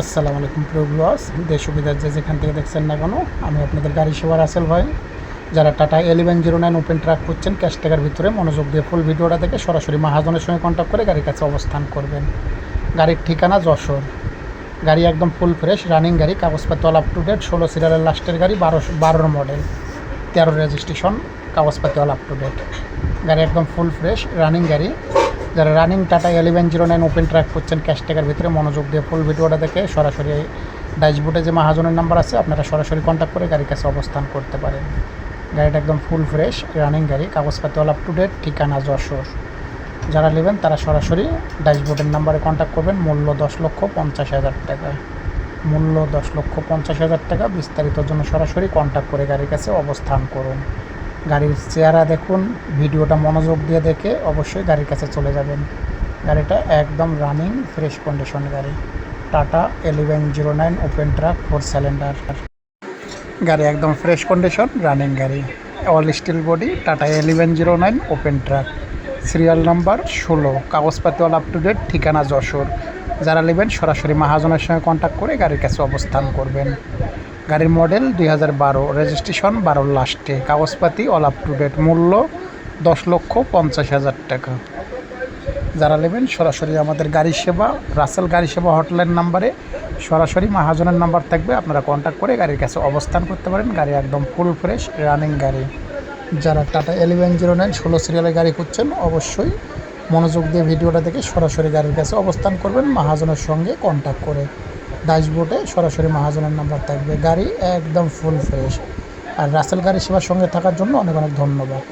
আসসালামু আলাইকুম প্রিয় ভিউয়ার্স, দেশ সুবিধার যে যেখান থেকে দেখছেন না কেন, আমি আপনাদের গাড়ি সেবার আসেল ভাই। যারা Tata eleven zero nine open truck করছেন ক্যাশ টাকার ভিতরে মনোযোগ দিয়ে ফুল ভিডিওটা দেখে সরাসরি মাহাজনের সঙ্গে কন্ট্যাক্ট করে গাড়ির কাছে অবস্থান করবেন। গাড়ির ঠিকানা যশোর। গাড়ি একদম ফুল ফ্রেশ রানিং গাড়ি, কাগজপত্র অল আপ টু ডেট ষোলো সিরিয়ালের লাস্টের গাড়ি, বারো বারোর মডেল তেরো রেজিস্ট্রেশন কাগজপাতি অল আপ টু ডেট গাড়ি একদম ফুল ফ্রেশ রানিং গাড়ি। যারা running Tata eleven zero nine open truck করছেন ক্যাশ টাকার ভিতরে মনোযোগ দিয়ে ফুল ভিডিওটা দেখে সরাসরি ড্যাশবোর্ডে যে মহাজনের নাম্বার আছে, আপনারা সরাসরি কন্ট্যাক্ট করে গাড়ির কাছে অবস্থান করতে পারেন। গাড়িটা একদম ফুল ফ্রেশ রানিং গাড়ি, কাগজপাতি অল আপ টু ডেট ঠিকানা যশোর। যারা নেবেন তারা সরাসরি ড্যাশবোর্ডের নাম্বারে কন্ট্যাক্ট করবেন, মূল্য দশ লক্ষ পঞ্চাশ হাজার টাকা। মূল্য দশ লক্ষ পঞ্চাশ হাজার টাকা বিস্তারিতর জন্য সরাসরি কন্ট্যাক্ট করে গাড়ির কাছে অবস্থান করুন। গাড়ির চেহারা দেখুন, ভিডিওটা মনোযোগ দিয়ে দেখে অবশ্যই গাড়ির কাছে চলে যাবেন। গাড়িটা একদম রানিং ফ্রেশ কন্ডিশন গাড়ি। Tata eleven zero nine open truck four cylinder গাড়ি একদম ফ্রেশ কন্ডিশন রানিং গাড়ি। All steel body Tata eleven zero nine open truck serial number ষোলো কাগজপাতি অল আপ টু ডেট ঠিকানা যশোর। যারা নেবেন সরাসরি মহাজনের সঙ্গে কন্ট্যাক্ট করে গাড়ির কাছে অবস্থান করবেন। গাড়ির মডেল দুই হাজার বারো রেজিস্ট্রেশন বারো লাস্টে, কাগজপাতি অল আপ টু ডেট মূল্য দশ লক্ষ পঞ্চাশ হাজার টাকা। যারা নেবেন সরাসরি আমাদের গাড়ি সেবা, রাসেল গাড়ি সেবা হটলাইন নাম্বারে সরাসরি মাহাজনের নাম্বার থাকবে, আপনারা কন্ট্যাক্ট করে গাড়ির কাছে অবস্থান করতে পারেন, গাড়ি একদম ফুল ফ্রেশ রানিং গাড়ি। যারা টাটা এলিভেন জিরো নাইন ষোলো সিরিয়ালের গাড়ি খুঁজছেন, অবশ্যই মনোযোগ দিয়ে ভিডিওটা দেখে সরাসরি গাড়ির কাছে অবস্থান করবেন, মাহাজনের সঙ্গে কন্ট্যাক্ট করে। ড্যাশবোর্ডে সরাসরি মহাজনের নাম্বার থাকবে। গাড়ি একদম ফুল ফ্রেশ আর রাসেল গাড়ি সেবার সঙ্গে থাকার জন্য অনেক অনেক ধন্যবাদ।